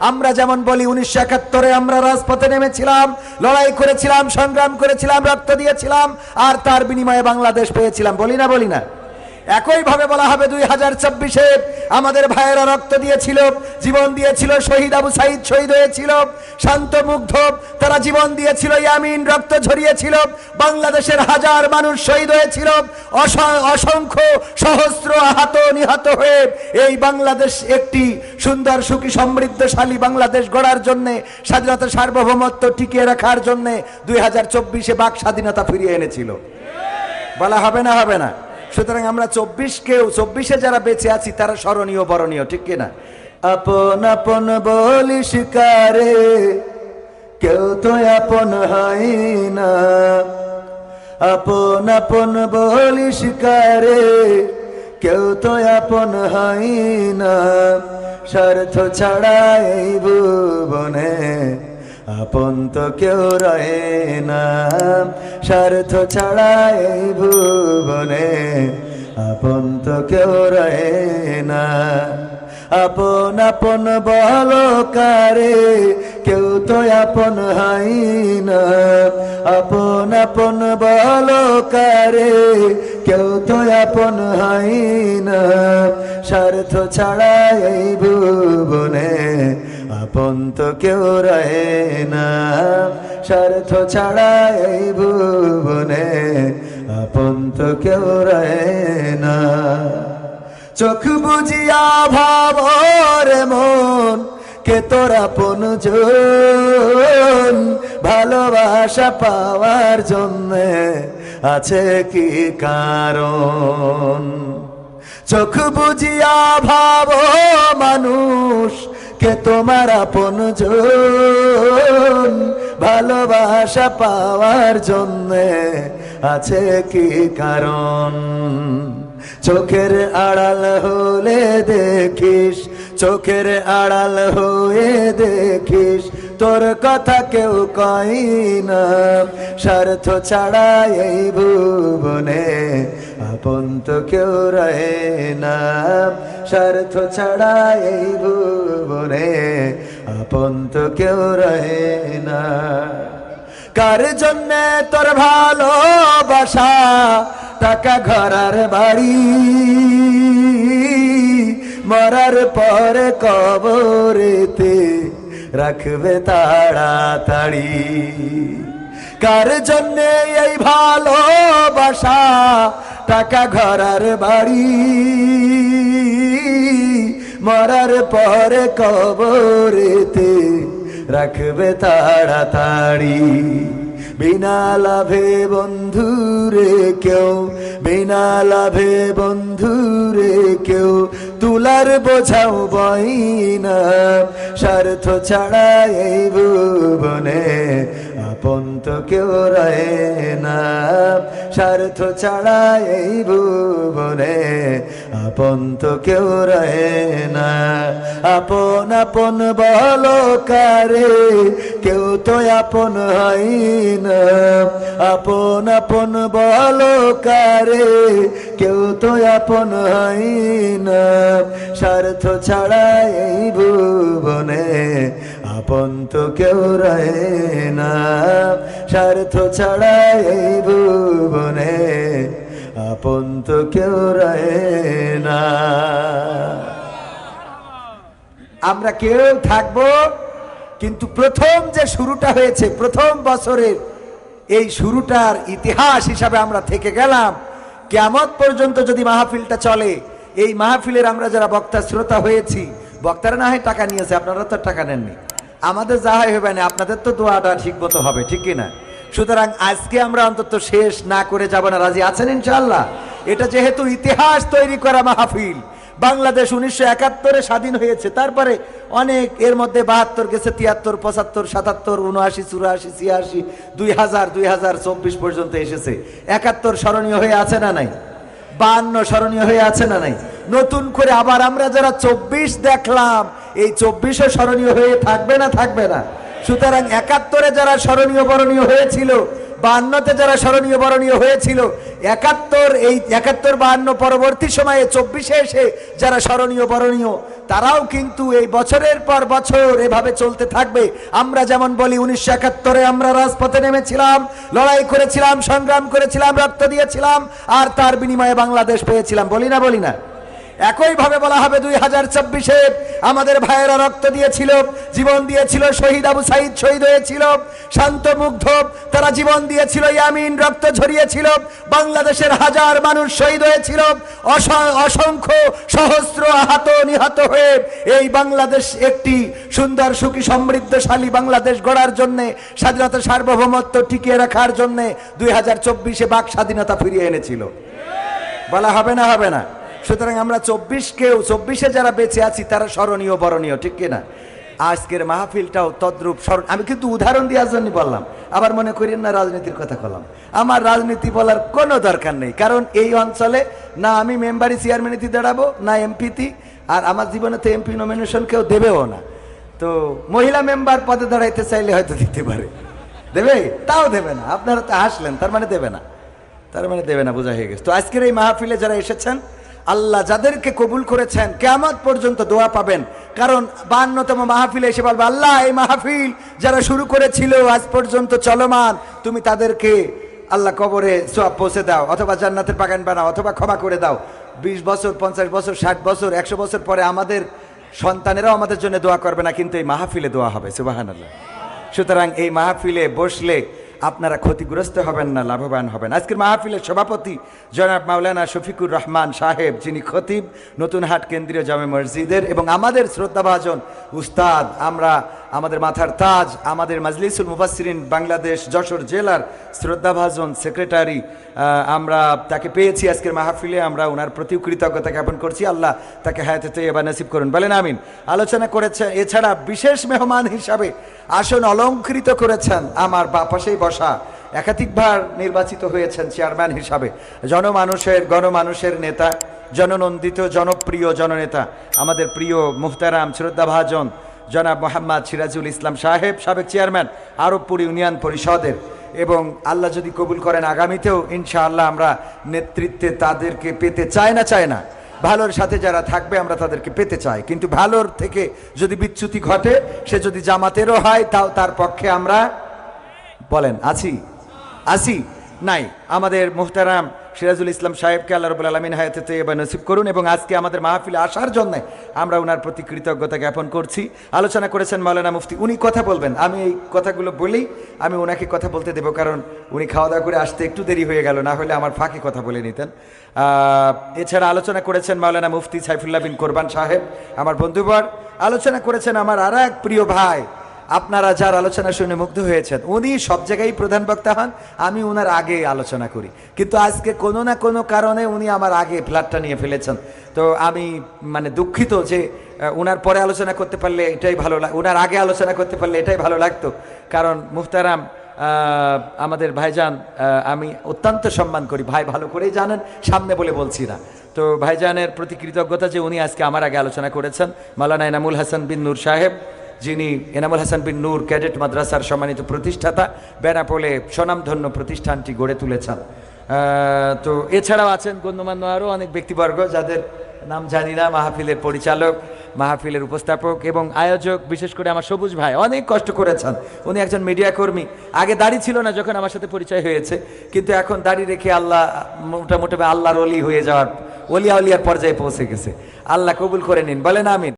আমরা যেমন বলি উনিশশো একাত্তরে আমরা রাজপথে নেমেছিলাম, লড়াই করেছিলাম, সংগ্রাম করেছিলাম, রক্ত দিয়েছিলাম, আর তার বিনিময়ে বাংলাদেশ পেয়েছিলাম। বলি না বলি না। একইভাবে বলা হবে দুই হাজার চব্বিশে আমাদের ভাইয়েরা রক্ত দিয়েছিল, জীবন দিয়েছিল, শহীদ আবু সাইদ শহীদ হয়েছিল, শান্ত মুগ্ধ, তারা জীবন দিয়েছিল, ইয়ামিন রক্ত ঝরিয়েছিল, বাংলাদেশের হাজার মানুষ শহীদ হয়েছিল অসংখ্য সহস্র আহত, নিহত হয়ে এই বাংলাদেশ একটি সুন্দর, সুখী, সমৃদ্ধশালী বাংলাদেশ গড়ার জন্যে, স্বাধীনতা সার্বভৌমত্ব টিকিয়ে রাখার জন্যে দুই হাজার চব্বিশে বাক স্বাধীনতা ফিরিয়ে এনেছিল। বলা হবে না হবে না। সুতরাং আমরা চব্বিশ কেউ, চব্বিশে যারা বেঁচে আছি, তারা স্মরণীয়, বরণীয়, ঠিক কিনা? আপন আপন বলি শিকারে, কেউ তো আপন হয় না। আপন আপন বলি শিকারে, কেউ তো আপন হয় না। স্বার্থ ছাড়া এই ভুবনে আপন তো কেউ রয়ে না। স্বার্থ ছাড়া এই ভুবনে আপন তো কেউ রয়ে না। আপন আপন বল কেউ তো আপন হাই না। আপন আপন বল কেউ তো আপন হাই না। স্বার্থ ছাড়া এই ভুবনে আপন তো কেউ রহে না। স্বার্থ ছাড়া এই ভুবনে আপন তো কেউ রহে না। চোখ বুঝিয়া ভাবর মন, কে তোরা পন ভালোবাসা পাওয়ার জন্য আছে কি কারণ? চোখ বুঝিয়া ভাব মানুষ কে তোমার আপন ভালোবাসা পাওয়ার জন্য আছে কি কারণ? চোখের আড়াল হলে দেখিস, চোখের আড়াল হয়ে দেখিস। তোর কথা কেউ কই না, স্বার্থ ছাড়া এই ভুবনে আপন তো কেউ রহে না। স্বার্থ ছাড়া এই ভুবনে আপন তো কেউ রহে না। কার জন্য তোর ভালোবাসা? টাকা ঘরার বাড়ি। মরার পরে কবরেতে রাখবে তাড়াতাড়ি। কার জন্য এই ভালোবাসা? টাকা ঘরার বাড়ি, মরার পরে কবরেতে রাখবে তাড়াতাড়ি বিনা লাভে বন্ধুরে কেউ, বিনা লাভে বন্ধুরে কেউ, তুলার বোঝাও বইনা। স্বার্থ ছাড়া এই ভুবনে আপন তো কেউ রয়ে না। স্বার্থ ছাড়া এই ভুবনে আপন তো কেউ রয়ে না। আপন আপন বলো কারে, কেউ তো আপন হয় না। আপন আপন বলো কারে, কেউ তো আপন হয় না। স্বার্থ ছাড়া এই ভুবনে আপন তো কেউ রয়ে না। স্বার্থ ছাড়া এই ভুবনে আপন তো কেউ রয়ে না। আমরা কেউ থাকব, কিন্তু প্রথম যে শুরুটা হয়েছে, প্রথম বছরের এই শুরুটার ইতিহাস হিসাবে আমরা থেকে গেলাম। কেমন পর্যন্ত যদি মাহফিলটা চলে, এই মাহফিলের আমরা যারা বক্তা, শ্রোতা হয়েছি, বক্তারা না হয় টাকা নিয়েছে, আপনারা তো টাকা নেননি। আমাদের যা হয় হবে না, আপনাদের তো দোয়াটা ঠিক মতো হবে, ঠিক কিনা? সুতরাং আজকে আমরা অন্তত শেষ না করে যাব না, রাজি আছেন ইনশাল্লাহ এটা যেহেতু ইতিহাস তৈরি করা মাহফিল, বাংলাদেশ উনিশশো একাত্তরে স্বাধীন হয়েছে, তারপরে অনেক, এর মধ্যে বাহাত্তর গেছে, তিয়াত্তর, পঁচাত্তর, সাতাত্তর, উনআশি, চুরাশি, ছিয়াশি, দুই হাজার দুই হাজার চব্বিশ পর্যন্ত এসেছে। একাত্তর স্মরণীয় হয়ে আছে না নাই? বান্ন স্মরণীয় হয়ে আছে না নাই? নতুন করে আবার আমরা যারা চব্বিশ দেখলাম এই চব্বিশে স্মরণীয় হয়ে থাকবে না থাকবে না। সুতরাং একাত্তরে যারা স্মরণীয় বরণীয় হয়েছিল বাহান্নতে যারা স্মরণীয় বরণীয় হয়েছিল, একাত্তর এই একাত্তর বাহান্ন পরবর্তী সময়ে চব্বিশে এসে যারা স্মরণীয় বরণীয়, তারাও কিন্তু এই বছরের পর বছর এভাবে চলতে থাকবে। আমরা যেমন বলি, উনিশশো একাত্তরে আমরা রাজপথে নেমেছিলাম, লড়াই করেছিলাম, সংগ্রাম করেছিলাম, রক্ত দিয়েছিলাম, আর তার বিনিময়ে বাংলাদেশ পেয়েছিলাম। বলি না বলি না। একইভাবে বলা হবে দুই হাজার চব্বিশে আমাদের ভাইয়েরা রক্ত দিয়েছিল, জীবন দিয়েছিল, শহীদ আবু সাইদ শহীদ হয়েছিল, শান্ত মুগ্ধ, তারা জীবন দিয়েছিল, ইয়ামিন রক্ত ঝরিয়েছিল, বাংলাদেশের হাজার মানুষ শহীদ হয়েছিল, অস- অসংখ্য সহস্র আহত নিহত হয়ে এই বাংলাদেশ একটি সুন্দর, সুখী, সমৃদ্ধশালী বাংলাদেশ গড়ার জন্যে, স্বাধীনতা সার্বভৌমত্ব টিকিয়ে রাখার জন্যে দুই হাজার চব্বিশে বাক স্বাধীনতা ফিরিয়ে এনেছিল। বলা হবে না হবে না। সুতরাং আমরা চব্বিশকেও চব্বিশে যারা বেঁচে আছি, তারা স্মরণীয়, বরণীয়, ঠিক কিনা? আজকের মাহফিলটাও তদ্রূপ স্মরণ আমি কিন্তু উদাহরণ দেওয়ার জন্য বললাম। আবার মনে করেন না, রাজনীতির কথা বললাম আমার রাজনীতি বলার কোনো দরকার নেই। কারণ এই অঞ্চলে না আমি মেম্বারি চেয়ারম্যানিতে দাঁড়াবো, না এমপিতি আর আমার জীবনে তো এমপি নমিনেশন কেউ দেবেও না। তো মহিলা মেম্বার পদে দাঁড়াইতে চাইলে হয়তো দিতে পারে। দেবে? তাও দেবে না। আপনারা তো হাসলেন, তার মানে দেবে না। তার মানে দেবে না, বোঝা হয়ে গেছে। তো আজকের এই মাহফিলে যারা এসেছেন আল্লাহ যাদেরকে কবুল করেছেন কেমন পর্যন্ত দোয়া পাবেন। কারণ বান্নতম মাহফিলে এসে বলবে, আল্লাহ, এই মাহফিল যারা শুরু করেছিল, আজ পর্যন্ত চলমান। তুমি তাদেরকে আল্লাহ কবরে সব পৌঁছে দাও, অথবা জান্নাতের বাগান বানাও, অথবা ক্ষমা করে দাও। বিশ বছর, পঞ্চাশ বছর, ষাট বছর, একশো বছর পরে আমাদের সন্তানেরাও আমাদের জন্য দোয়া করবে না, কিন্তু এই মাহফিলে দোয়া হবে সুবাহান আল্লাহ সুতরাং এই মাহফিলে বসলে আপনারা ক্ষতিগ্রস্ত হবেন না, লাভবান হবেন। আজকের মাহফিলের সভাপতি জনাব মাওলানা শফিকুর রহমান সাহেব, যিনি খতিব নতুনহাট কেন্দ্রীয় জামে মসজিদের এবং আমাদের শ্রদ্ধাভাজন উস্তাদ, আমরা, আমাদের মাথার তাজ, আমাদের মাজলিসুল মুফাসসিরিন বাংলাদেশ যশোর জেলার শ্রদ্ধাভাজন সেক্রেটারি আমরা তাকে পেয়েছি আজকের মাহফিলে, আমরা ওনার প্রতি কৃতজ্ঞতা জ্ঞাপন করছি। আল্লাহ তাকে হায়াতে তৈবা নসিব করুন। বলেন আমিন। আলোচনা করেছে, এছাড়া বিশেষ মেহমান হিসাবে আসন অলঙ্কৃত করেছেন আমার বা পাশেই বসা। একাধিকবার নির্বাচিত হয়েছেন চেয়ারম্যান হিসাবে। জনমানুষের, গণমানুষের নেতা, জননন্দিত, জনপ্রিয় জননেতা, আমাদের প্রিয় মুহতারাম শ্রদ্ধাভাজন জনাব মোহাম্মদ সিরাজুল ইসলাম সাহেব, সাবেক চেয়ারম্যান, আরবপুর ইউনিয়ন পরিষদের। এবং আল্লাহ যদি কবুল করেন আগামীতেও, ইনশাআল্লাহ আমরা নেতৃত্বে তাদেরকে পেতে চাই না চায় না ভালোর সাথে যারা থাকবে, আমরা তাদেরকে পেতে চাই। কিন্তু ভালোর থেকে যদি বিচ্যুতি ঘটে, সে যদি জামাতেরও হয়, তাও তার পক্ষে আমরা বলেন, আছি? আছি? নাই। আমাদের মুহতারাম সিরাজুল ইসলাম সাহেবকে আল্লাহ রবুল আলমিন হায়াতে তৈবা নসিব করুন এবং আজকে আমাদের মাহফিলে আসার জন্য আমরা ওনার প্রতি কৃতজ্ঞতা জ্ঞাপন করছি। আলোচনা করেছেন মাওলানা মুফতি, উনি কথা বলবেন। আমি এই কথাগুলো বলেই আমি ওনাকে কথা বলতে দেবো কারণ উনি খাওয়া দাওয়া করে আসতে একটু দেরি হয়ে গেল, না হলে আমার ফাঁকে কথা বলে নিতেন। এছাড়া আলোচনা করেছেন মাওলানা মুফতি সাইফুল্লাহ বিন কোরবান সাহেব, আমার বন্ধুবর। আলোচনা করেছেন আমার আর এক প্রিয় ভাই আপনারা যার আলোচনা শুনে মুগ্ধ হয়েছেন উনি সব জায়গায় প্রধান বক্তা হন আমি ওনার আগে আলোচনা করি। কিন্তু আজকে কোনো না কোনো কারণে উনি আমার আগে ফ্ল্যাটটা নিয়ে ফেলেছেন। তো আমি মানে দুঃখিত যে ওনার পরে আলোচনা করতে পারলে এটাই ভালো লাগ ওনার আগে আলোচনা করতে পারলে এটাই ভালো লাগতো। কারণ মুহতারাম আহ, আমাদের ভাইজান আমি অত্যন্ত সম্মান করি। ভাই ভালো করেই জানেন সামনে বলে বলছি না। তো ভাইজানের প্রতি কৃতজ্ঞতা যে উনি আজকে আমার আগে আলোচনা করেছেন। মালানা এনামুল হাসান বিন নূর সাহেব যিনি এনামুল হাসান বিন নূর, ক্যাডেট মাদ্রাসার সম্মানিত প্রতিষ্ঠাতা, বেনাপোলে স্বনামধন্য প্রতিষ্ঠানটি গড়ে তুলেছেন। তো এছাড়াও আছেন গণ্যমান্য আরও অনেক ব্যক্তিবর্গ, যাদের নাম জানি না, মাহফিলের পরিচালক, মাহফিলের উপস্থাপক এবং আয়োজক, বিশেষ করে আমার সবুজ ভাই, অনেক কষ্ট করেছেন। উনি একজন মিডিয়া কর্মী। আগে দাড়ি ছিল না যখন আমার সাথে পরিচয় হয়েছে, কিন্তু এখন দাড়ি রেখে আল্লাহ, মোটামুটি আল্লাহর অলি হয়ে যাওয়ার অলিয়া অলিয়ার পর্যায়ে পৌঁছে গেছে। আল্লাহ কবুল করে নিন, বলেন আমিন।